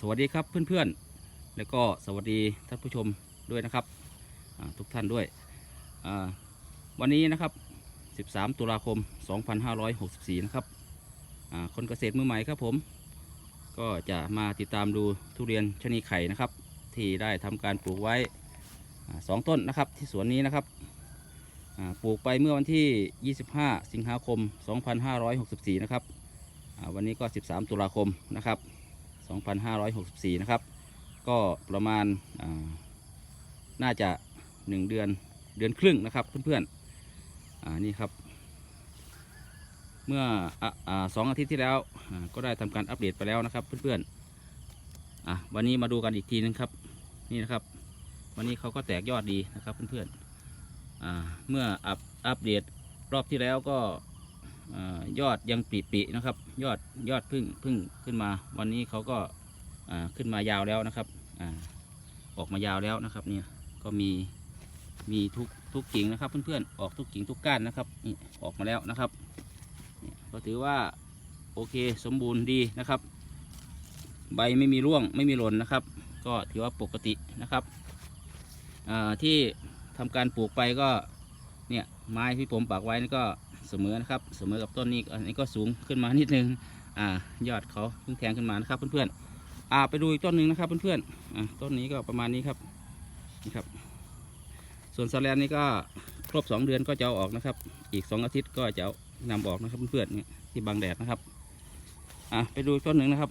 สวัสดีครับเพื่อนๆ แล้วก็สวัสดีท่านผู้ชมด้วยนะครับทุกท่านด้วย วันนี้นะครับ 13 ตุลาคม 2564 นะครับคนเกษตรมือใหม่ครับผม ก็จะมาติดตามดูทุเรียนชนีไข่นะครับ ที่ได้ทำการปลูกไว้สองต้นนะครับที่สวนนี้นะครับปลูกไปเมื่อวันที่ 25 สิงหาคม 2564 นะครับวันนี้ก็ 13 ตุลาคมนะครับ 2564 นะครับ ก็ประมาณอ่าน่าจะ 1 เดือนเดือนครึ่งนะครับเพื่อนๆอ่านี่ครับ เมื่ออ่าสองอาทิตย์ที่แล้วก็ได้ทำการอัปเดตไปแล้วนะครับเพื่อนๆอะวันนี้มาดูกันอีกทีนึงครับนี่นะครับ วันนี้เขาก็แตกยอดดีนะครับเพื่อนๆอ่าเมื่ออัปอัปเดตรอบที่แล้วก็ ยอดยังปีๆนะครับ ยอดยอดพึ่งพึ่งขึ้นมา วันนี้เขาก็ขึ้นมายาวแล้วนะครับอออกมายาวแล้วนะครับเนี่ยก็มีมีทุกทุกกิ่งนะครับ เพื่อนๆออกทุกกิ่งทุกก้านนะครับนี่ออกมาแล้วนะครับก็ถือว่าโอเคสมบูรณ์ดีนะครับ ใบไม่มีร่วงไม่มีหล่นนะครับ ก็ถือว่าปกตินะครับที่ทำการปลูกไปก็เนี่ยไม้ที่ผมปักไว้นี่ก็ เสมอนะครับ เสมอกับต้นนี้อันนี้ก็สูงขึ้นมานิดนึงอ่ายอดเขาเพิ่งแทงขึ้นมานะครับเพื่อนๆอ่าไปดูอีกต้นหนึ่งนะครับเพื่อนๆอ่าต้นนี้ก็ประมาณนี้ครับนี่ครับ ส่วนสแลนนี่ก็ครบสองเดือนก็จะเอาออกนะครับ อีกสองอาทิตย์ก็จะเอานำออกนะครับเพื่อนๆเนี่ยที่บังแดดนะครับอ่าไปดูต้นหนึ่งนะครับ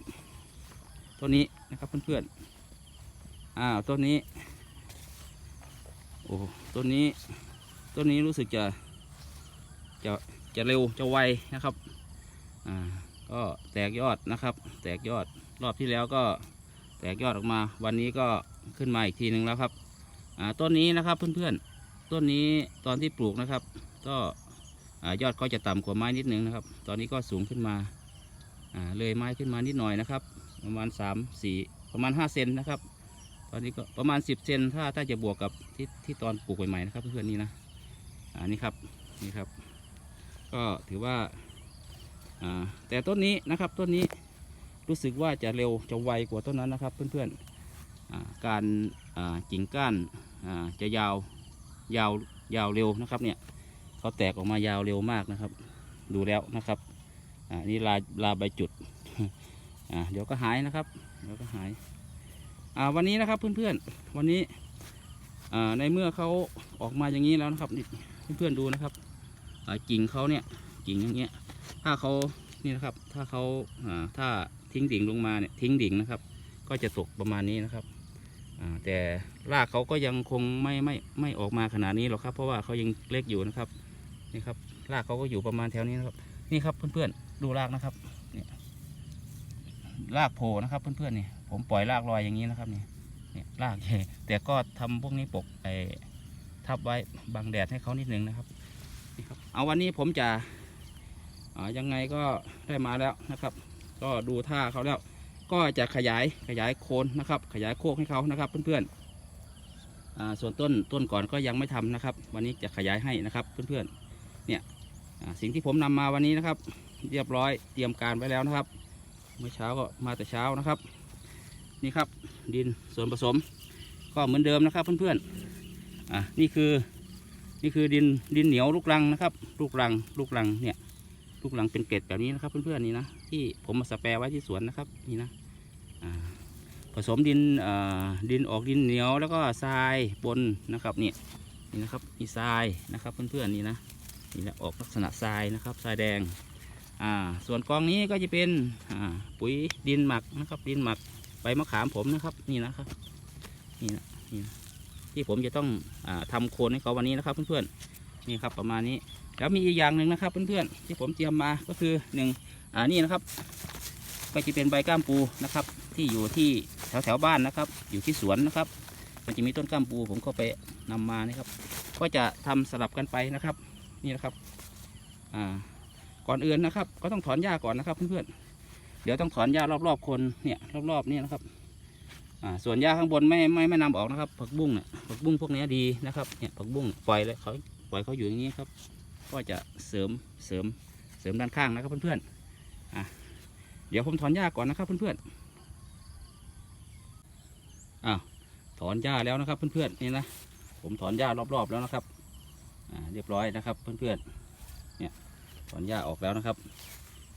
ต้นนี้นะครับเพื่อนๆอ่าต้นนี้โอ้ต้นนี้ต้นนี้รู้สึกจะ จะจะเร็วจะไวนะครับอ่าก็แตกยอดนะครับ แตกยอดรอบที่แล้วก็แตกยอดออกมา วันนี้ก็ขึ้นมาอีกทีหนึ่งแล้วครับอ่าต้นนี้นะครับเพื่อนๆ ต้นนี้ตอนที่ปลูกนะครับ ก็ยอดก็จะต่ำกว่าไม้นิดนึงนะครับ ตอนนี้ก็สูงขึ้นมาเลยไม้ขึ้นมานิดหน่อยนะครับ ประมาณสามสี่ประมาณห้าเซนนะครับ ตอนนี้ก็ประมาณสิบเซนถ้าถ้าจะบวกกับที่ที่ตอนปลูกใหม่ๆนะครับ เพื่อนๆนี่นะอ่านี่ครับนี่ครับ ก็ถือว่าแต่ต้นนี้นะครับต้นนี้รู้สึกว่าจะเร็วจะไวกว่าต้นนั้นนะครับ เพื่อนๆการกิ่งก้านจะยาวยาวยาวเร็วนะครับเนี่ยเขาแตกออกมายาวเร็วมากนะครับ ดูแล้วนะครับนี่ลาลาใบจุดเดี๋ยวก็หายนะครับเดี๋ยวก็หายวันนี้นะครับเพื่อนๆวันนี้ในเมื่อเขาออกมาอย่างนี้แล้วนะครับเพื่อนๆดูนะครับ กิ่งเขาเนี่ยกิ่งอย่างเงี้ย ถ้าเขานี่นะครับ ถ้าเขาถ้าทิ้งดิ่งลงมาเนี่ยทิ้งดิ่งนะครับ ก็จะตกประมาณนี้นะครับแต่รากเขาก็ยังคงไม่ไม่ไม่ออกมาขนาดนี้หรอกครับ เพราะว่าเขายังเล็กอยู่นะครับนี่ครับรากเขาก็อยู่ประมาณแถวนี้นะครับ นี่ครับเพื่อนๆดูรากนะครับเนี่ยรากโผล่นะครับเพื่อนๆนี่ผมปล่อยรากลอยอย่างนี้นะครับนี่เนี่ยรากแต่ก็ทำพวกนี้ปกไอ้ทับไว้บังแดดให้เขานิดนึงนะครับ เอาวันนี้ผมจะยังไงก็ได้มาแล้วนะครับ ก็ดูท่าเขาแล้ว ก็จะขยายขยายโคนนะครับ ขยายโคกให้เขานะครับ เพื่อนๆส่วนต้นต้นก่อนก็ยังไม่ทำนะครับ วันนี้จะขยายให้นะครับเพื่อนๆเนี่ยสิ่งที่ผมนำมาวันนี้นะครับ เรียบร้อยเตรียมการไว้แล้วนะครับ เมื่อเช้าก็มาแต่เช้านะครับ นี่ครับดินส่วนผสม ก็เหมือนเดิมนะครับเพื่อนๆอ่านี่คือ นี่คือดินดินเหนียวลูกรังนะครับลูกรังลูกรังเนี่ยลูกรังเป็นเกล็ดแบบนี้นะครับเพื่อนๆนี่นะที่ผมมาสแปรไว้ที่สวนนะครับนี่นะผสมดินดินออกดินเหนียวแล้วก็ทรายปนนะครับเนี่ยนี่นะครับมีทรายนะครับเพื่อนๆนี่นะนี่นะออกลักษณะทรายนะครับทรายแดงส่วนกองนี้ก็จะเป็นปุ๋ยดินหมักนะครับดินหมักใบมะขามผมนะครับนี่นะครับนี่นะนี่นะ ที่ผมจะต้องอาทำโคนให้เขาวันนี้นะครับ เพื่อนๆนี่ครับประมาณนี้ แล้วมีอีกอย่างหนึ่งนะครับเพื่อนๆที่ผมเตรียมมาก็คือหนึ่งอ่านี่นะครับก็จะเป็นใบก้ามปูนะครับ ที่อยู่ที่แถวแถวๆบ้านนะครับ อยู่ที่สวนนะครับ มันจะมีต้นก้ามปูผมก็ไปนำมานะครับ ก็จะทำสลับกันไปนะครับ นี่นะครับอ่าก่อนอื่นนะครับ ก็ต้องถอนหญ้าก่อนนะครับเพื่อนๆเดี๋ยวต้องถอนหญ้ารอบๆคนเนี่ยรอบๆนี่นะครับ ส่วนหญ้าข้างบนไม่ไม่ไม่นำออกนะครับ ผักบุ้งเนี่ยผักบุ้งพวกนี้ดีนะครับเนี่ยผักบุ้งปล่อยเลยเขาปล่อยเขาอยู่อย่างนี้ครับ ก็จะเสริมเสริมเสริมด้านข้างนะครับเพื่อนๆอะเดี๋ยวผมถอนหญ้าก่อนนะครับเพื่อนๆอ้าวถอนหญ้าแล้วนะครับเพื่อนๆนี่นะผมถอนหญ้ารอบๆแล้วนะครับอ่าเรียบร้อยนะครับเพื่อนๆเนี่ยถอนหญ้าออกแล้วนะครับ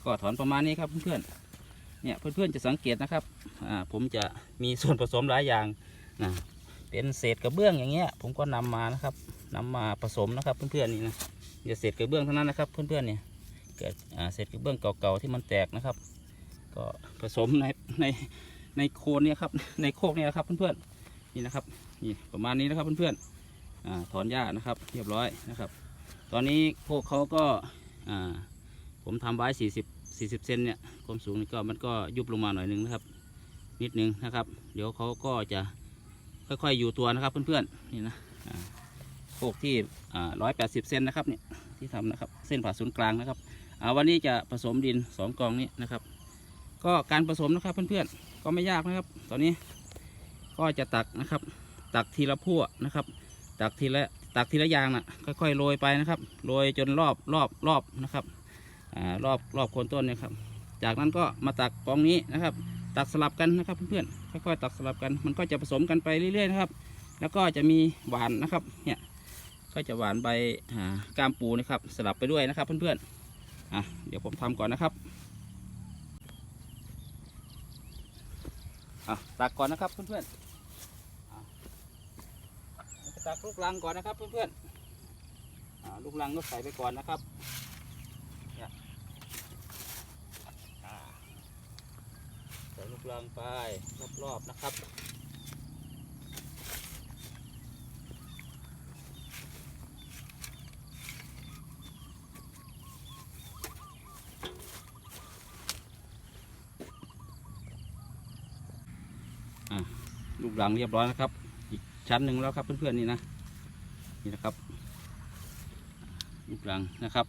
ก็ถอนประมาณนี้ครับเพื่อนๆ เนี่ยเพื่อนๆจะสังเกตนะครับอ่าผมจะมีส่วนผสมหลายอย่างนะเป็นเศษกระเบื้องอย่างเงี้ย ผมก็นำมานะครับนำมาผสมนะครับเพื่อนๆนี่นะอย่าเศษกระเบื้องเท่านั้นนะครับ เพื่อนๆเนี่ยเกิดเศษกระเบื้องเก่าๆที่มันแตกนะครับ ก็ผสมในในในโคนเนี่ยครับในโคกเนี่ยครับเพื่อนๆนี่นะครับนี่ประมาณนี้นะครับเพื่อนๆอถอนหญ้านะครับ เรียบร้อยนะครับ ตอนนี้โคกเขาก็ผมทำไว้40 40เซนเนี่ยความสูงก็มันก็ยุบลงมาหน่อยหนึงนะครับ นิดนึงนะครับ เดี๋ยวเขาก็จะค่อยๆอยู่ตัวนะครับเพื่อนๆนี่นะโคกที่ร้อยแปดสิบเซนนะครับเนี่ยที่ทำนะครับเส้นผ่าศูนย์กลางนะครับวันนี้จะผสมดินสองกองนี้นะครับ ก็การผสมนะครับเพื่อนๆก็ไม่ยากนะครับ ตอนนี้ก็จะตักนะครับ ตักทีละพั่วนะครับ ตักทีละตักทีละอย่างนะค่อยๆโรยไปนะครับโรยจนรอบรอบรอบนะครับ รอบรอบโคนต้นเนี่ยครับ จากนั้นก็มาตักกองนี้นะครับ ตักสลับกันนะครับเพื่อนๆค่อยๆตักสลับกัน มันก็จะผสมกันไปเรื่อยๆนะครับ แล้วก็จะมีหวานนะครับเนี่ยก็จะหวานใบกามปูนะครับ สลับไปด้วยนะครับเพื่อนๆอะเดี๋ยวผมทำก่อนนะครับอะตักก่อนนะครับเพื่อนๆตักลูกลังก่อนนะครับเพื่อนๆอ่าลูกลังก็ใส่ไปก่อนนะครับเนี่ยอ่า ลูกลังไปรอบๆนะครับลูกหลังเรียบร้อยนะครับ อีกชั้นหนึ่งแล้วครับเพื่อนๆนี่นะนี่นะครับ ลูกหลังนะครับ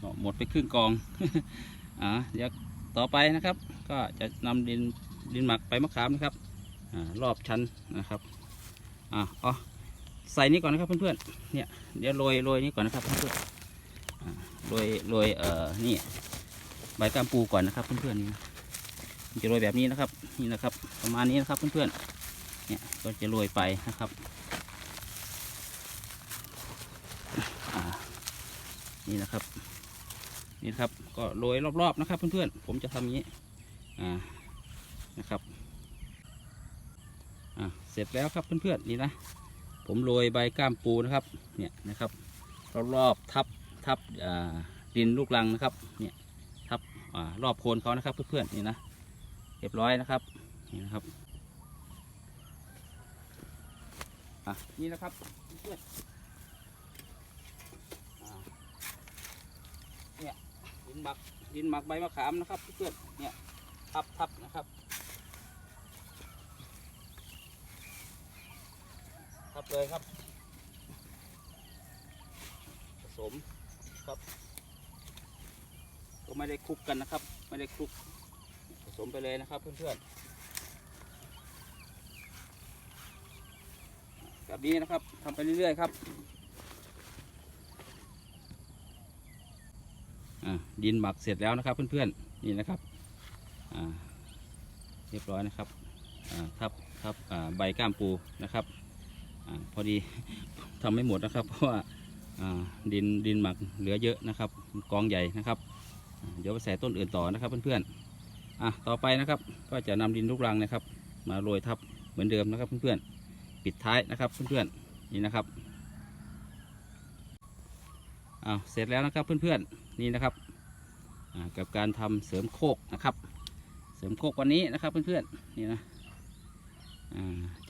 ก็หมดไปครึ่งกองอ่าเดี๋ยวต่อไปนะครับ ก็จะนำดินดินหมักไปมะขามนะครับอรอบชั้นนะครับอ่าอ๋อใส่นี่ก่อนนะครับเพื่อนๆเนี่ยเดี๋ยวโรยโรยนี่ก่อนนะครับเพื่อนๆโรยโรยเอ่อนี่ใบกามปูก่อนนะครับเพื่อนๆนี่จะโรยแบบนี้นะครับนี่นะครับประมาณนี้นะครับเพื่อนๆเนี่ยก็จะโรยไปนะครับนี่นะครับนี่ครับก็โรยรอบๆนะครับเพื่อนๆผมจะทำอย่างนี้ อ่านะครับอ่าเสร็จแล้วครับเพื่อนๆนี่นะผมโรยใบก้ามปูนะครับเนี่ยนะครับรอบๆทับทับดินลูกรังนะครับเนี่ยทับอ่ารอบโคนเขานะครับเพื่อนๆนี่นะเรียบร้อยนะครับนี่นะครับอะนี่นะครับเพื่อนๆอ่าดินหมักดินหมักใบมะขามนะครับเพื่อนเนี่ย ทับทับนะครับทับเลยครับผสมครับ ก็ไม่ได้คลุกกันนะครับ ไม่ได้คลุกผสมไปเลยนะครับเพื่อนๆแบบนี้นะครับทำไปเรื่อยๆครับอ่าดินหมักเสร็จแล้วนะครับเพื่อนๆนี่นะครับ เรียบร้อยนะครับทับทับใบก้ามปูนะครับอพอดีทำไม่หมดนะครับ เพราะว่าดินดินหมักเหลือเยอะนะครับ กองใหญ่นะครับ เดี๋ยวไปใส่ต้นอื่นต่อนะครับเพื่อนๆอะต่อไปนะครับ ก็จะนำดินลูกรังนะครับ มาโรยทับเหมือนเดิมนะครับเพื่อนๆปิดท้ายนะครับเพื่อนๆนี่นะครับอ้าวเสร็จแล้วนะครับเพื่อนๆนี่นะครับกับการทำเสริมโคกนะครับ ริมโคกวันนี้นะครับเพื่อนๆนี่นะ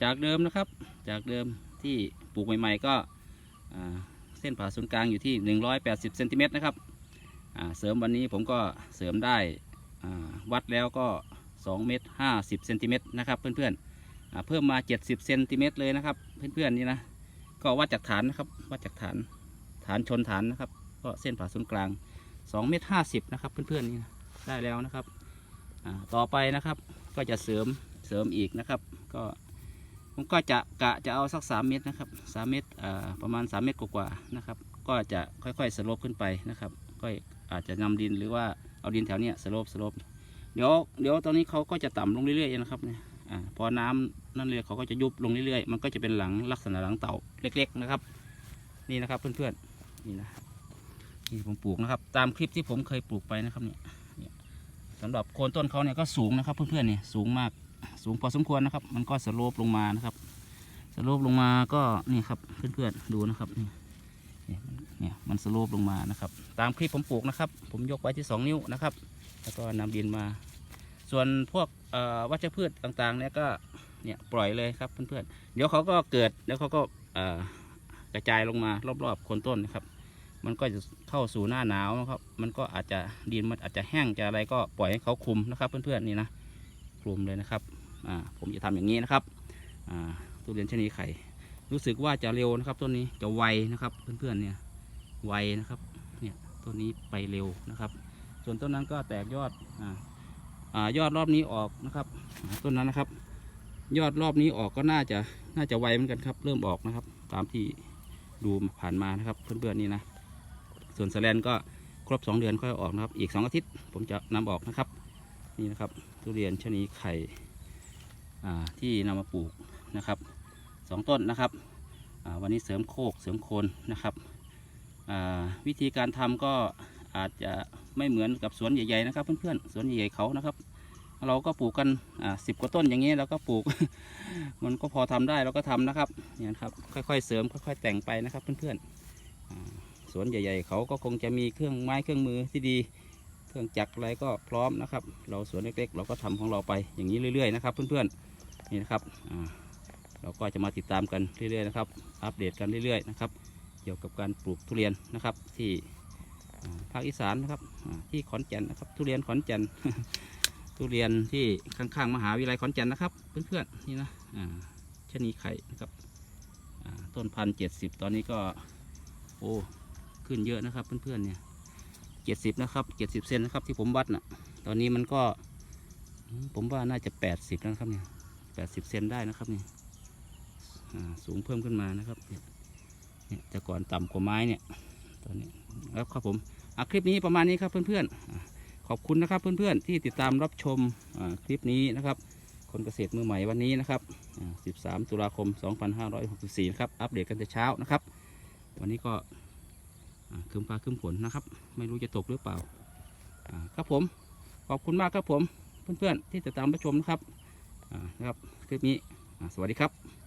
จากเดิมนะครับจากเดิมที่ปลูกใหม่ๆก็เส้นผ่าศูนย์กลางอยู่ที่ 180เซนติเมตรนะครับเสริมวันนี้ผมก็เสริมได้วัดแล้วก็2เมตร50เซนติเมตรนะครับเพื่อนๆเพิ่มมา 70เซนติเมตรเลยนะครับเพื่อนๆนี่นะก็วัดจากฐานนะครับวัดจากฐานฐานชนฐานนะครับก็เส้นผ่าศูนย์กลาง2เมตรห้าสิบนะครับเพื่อนๆนี่นะได้แล้วนะครับ ต่อไปนะครับก็จะเสริมเสริมอีกนะครับ ก็ผมก็จะกะจะเอาสัก 3 เมตรนะครับ3เมตรประมาณ 3 เมตรกว่าๆนะครับ ก็จะค่อยๆสโลปขึ้นไปนะครับ ก็อาจจะนำดินหรือว่าเอาดินแถวเนี้ยสโลปสโลปเดี๋ยวเดี๋ยวตอนนี้เขาก็จะต่ำลงเรื่อยๆนะครับเนี่ยอพอน้ำนั่นเลยเขาก็จะยุบลงเรื่อยๆ มันก็จะเป็นหลังลักษณะหลังเต่าเล็ก ๆนะครับ นี่นะครับเพื่อนๆนี่นะนี่ผมปลูกนะครับ ตามคลิปที่ผมเคยปลูกไปนะครับเนี่ย สำหรับโคนต้นเขาเนี่ยก็สูงนะครับ เพื่อนๆเนี่ยสูงมากสูงพอสมควรนะครับ มันก็สโลปลงมานะครับสโลปลงมาก็นี่ครับเพื่อนๆดูนะครับนี่เนี่ยมันสโลปลงมานะครับ ตามคลิปผมปลูกนะครับ ผมยกไว้ที่ 2 นิ้วนะครับ แล้วก็นำดินมา ส่วนพวกวัชพืชต่างๆเนี่ยก็เนี่ยปล่อยเลยครับเพื่อนๆเดี๋ยวเขาก็เกิดแล้วเขาก็กระจายลงมารอบๆโคนต้นนะครับ มันก็จะเข้าสู่หน้าหนาวนะครับ มันก็อาจจะดินมันอาจจะแห้งจะอะไรก็ปล่อยให้เขาคลุมนะครับ เพื่อนๆนี่นะคลุมเลยนะครับอ่าผมจะทำอย่างนี้นะครับอ่าทุเรียนชะนีไข่ รู้สึกว่าจะเร็วนะครับต้นนี้จะไวนะครับเพื่อนๆเนี่ยไวนะครับเนี่ยต้นนี้ไปเร็วนะครับ ส่วนต้นนั้นก็แตกยอดอ่าอ่ายอดรอบนี้ออกนะครับต้นนั้นนะครับ ยอดรอบนี้ออกก็น่าจะน่าจะไวเหมือนกันครับ เริ่มออกนะครับ ตามที่ดูผ่านมานะครับเพื่อนๆนี่นะ ส่วนสแลนก็ครบ 2 เดือนค่อยออกนะครับ อีก 2 อาทิตย์ผมจะนำออกนะครับ นี่นะครับทุเรียนชะนีไข่ที่นำมาปลูกนะครับสองต้นนะครับวันนี้เสริมโคกเสริมโคนนะครับวิธีการทำก็อาจจะไม่เหมือนกับสวนใหญ่ๆนะครับ เพื่อนๆสวนใหญ่ๆเขานะครับ เราก็ปลูกกันสิบกว่าต้นอย่างนี้เราก็ปลูก มันก็พอทำได้เราก็ทำนะครับเนี่ยนะครับ ค่อยๆเสริมค่อยๆแต่งไปนะครับเพื่อนๆ สวนใหญ่ ๆ เขาก็คงจะมีเครื่องไม้เครื่องมือที่ดี เครื่องจักรอะไรก็พร้อมนะครับ เราสวนเล็กๆ เราก็ทำของเราไปอย่างนี้เรื่อยๆนะครับเพื่อนๆนี่นะครับเราก็จะมาติดตามกันเรื่อยๆนะครับ อัปเดตกันเรื่อยๆนะครับ เกี่ยวกับการปลูกทุเรียนนะครับที่ภาคอีสานนะครับที่ขอนแก่นนะครับ ทุเรียนขอนแก่นทุเรียนที่ข้างๆมหาวิทยาลัยขอนแก่นนะครับ เพื่อนๆนี่นะอ่าชนีไข่นะครับต้นพันเจ็ดสิบตอนนี้ก็โอ้ ขึ้นเยอะนะครับเพื่อนๆเนี่ยเจ็ดสิบนะครับเจ็ดสิบเซนนะครับที่ผมวัดน่ะ ตอนนี้มันก็ ผมว่าน่าจะแปดสิบแล้วนะครับเนี่ยแปดสิบเซนได้นะครับเนี่ยสูงเพิ่มขึ้นมานะครับเนี่ยแต่ก่อนต่ำกว่าไม้เนี่ยตอนนี้แล้วครับผมอะคลิปนี้ประมาณนี้ครับเพื่อนๆอะขอบคุณนะครับเพื่อนๆที่ติดตามรับชมอ่าคลิปนี้นะครับ คนเกษตรมือใหม่วันนี้นะครับอ่า13 ตุลาคม 2564 นะครับ อัปเดตกันแต่เช้านะครับ วันนี้ก็ คืมฟ้าคืมฝนนะครับ ไม่รู้จะตกหรือเปล่าครับผมขอบคุณมากครับผมเพื่อนๆที่ติดตามรับชมนะครับนะครับคลิปนี้สวัสดีครับ